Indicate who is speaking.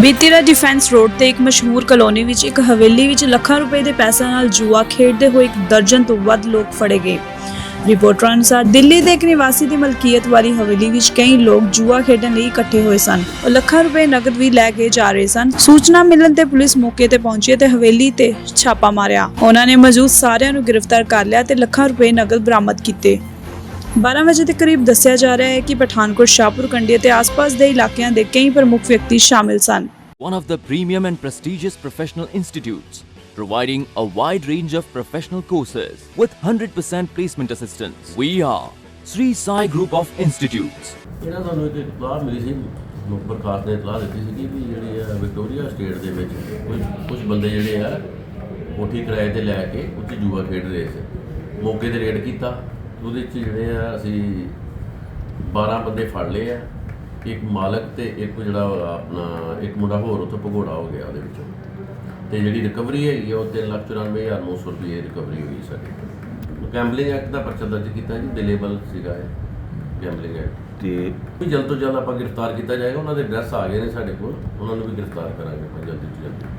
Speaker 1: ਬੀਤੀ ਰਾਤ defence road ਤੇ ਇੱਕ ਮਸ਼ਹੂਰ ਕਲੋਨੀ ਵਿੱਚ ਇੱਕ ਹਵੇਲੀ ਵਿੱਚ ਲੱਖਾਂ ਰੁਪਏ ਦੇ ਪੈਸਿਆਂ ਨਾਲ ਜੂਆ ਖੇਡਦੇ ਹੋਏ ਇੱਕ ਦਰਜਨ ਤੋਂ ਵੱਧ ਲੋਕ ਫੜੇ ਗਏ। ਰਿਪੋਰਟਾਂ ਅਨੁਸਾਰ ਦਿੱਲੀ ਦੇ ਇੱਕ ਨਿਵਾਸੀ ਦੀ ਮਲਕੀਅਤ ਵਾਲੀ ਹਵੇਲੀ ਵਿੱਚ ਕਈ ਲੋਕ ਜੂਆ ਖੇਡਣ ਲਈ ਇਕੱਠੇ ਹੋਏ ਸਨ। ਉਹ ਲੱਖਾਂ ਰੁਪਏ ਨਕਦ ਵੀ ਲੈ ਕੇ ਜਾ ਰਹੇ ਸਨ। ਸੂਚਨਾ ਮਿਲਣ ਤੇ ਪੁਲਿਸ ਮੌਕੇ ਤੇ ਪਹੁੰਚੀ ਤੇ ਹਵੇਲੀ ਤੇ ਛਾਪਾ ਮਾਰਿਆ। ਉਹਨਾਂ ਨੇ ਮੌਜੂਦ ਸਾਰਿਆਂ ਨੂੰ ਗ੍ਰਿਫਤਾਰ ਕਰ ਲਿਆ ਤੇ ਲੱਖਾਂ ਰੁਪਏ ਨਕਦ ਬਰਾਮਦ ਕੀਤੇ। 12 ਵਜੇ ਦੇ ਕਰੀਬ ਦੱਸਿਆ ਜਾ ਰਿਹਾ ਹੈ ਕਿ ਪਠਾਨਕੋਟ ਸ਼ਾਹਪੁਰ ਕੰਡੀ ਅਤੇ ਆਸ-ਪਾਸ ਦੇ ਇਲਾਕਿਆਂ ਦੇ ਕਈ ਪ੍ਰਮੁੱਖ ਵਿਅਕਤੀ ਸ਼ਾਮਿਲ ਸਨ
Speaker 2: one of the premium and prestigious professional institutes, providing a wide range of professional courses with 100% placement assistance. We are Sri Sai Group of Institutes.
Speaker 3: ਇਹਨਾਂ ਸਾਨੂੰ ਇੱਕ ਇਤਲਾਹ ਮਿਲੀ ਸੀ ਪ੍ਰਕਾਸ਼ ਨੇ ਇਤਲਾਹ ਦਿੱਤੀ ਸੀ ਕਿ ਜਿਹੜੇ ਆ ਵਿਕਟੋਰੀਆ ਸਟੇਟ ਦੇ ਵਿੱਚ ਕੁਝ ਕੁਝ ਬੰਦੇ ਜਿਹੜੇ ਆ ਕੋਠੀ ਕਿਰਾਏ ਤੇ ਲੈ ਕੇ ਉੱਥੇ ਜੂਆ ਖੇਡ ਰਹੇ ਸੀ ਮੌਕੇ ਤੇ ਰੇਡ ਕੀਤਾ ਉਹਦੇ ਵਿੱਚ ਜਿਹੜੇ ਆ ਅਸੀਂ 12 ਬੰਦੇ ਫੜ ਲਏ ਆ। ਇੱਕ ਮਾਲਕ ਤੇ ਇੱਕ ਜਿਹੜਾ ਆਪਣਾ ਇੱਕ ਮੁੰਡਾ ਹੋਰ ਉੱਥੇ ਭਗੌੜਾ ਹੋ ਗਿਆ ਉਹਦੇ ਵਿੱਚੋਂ। ਤੇ ਜਿਹੜੀ ਰਿਕਵਰੀ ਹੈਗੀ ਉਹ 394900 ਰੁਪਏ ਰਿਕਵਰੀ ਹੋਈ ਸਾਡੀ। ਗੈਂਬਲਿੰਗ ਐਕਟ ਦਾ ਪਰਚਾ ਦਰਜ ਕੀਤਾ ਜੀ ਡਿਲੇਬਲ ਸੀਗਾ ਇਹ ਗੈਂਬਲਿੰਗ ਐਕਟ
Speaker 4: ਤੇ
Speaker 3: ਵੀ ਜਲਦ ਤੋਂ ਜਲਦ ਆਪਾਂ ਗ੍ਰਿਫਤਾਰ ਕੀਤਾ ਜਾਏਗਾ ਉਹਨਾਂ ਦੇ ਐਡਰੈਸ ਆ ਗਏ ਨੇ ਸਾਡੇ ਕੋਲ ਉਹਨਾਂ ਨੂੰ ਵੀ ਗ੍ਰਿਫਤਾਰ ਕਰਾਂਗੇ ਆਪਾਂ ਜਲਦੀ ਤੋਂ ਜਲਦੀ।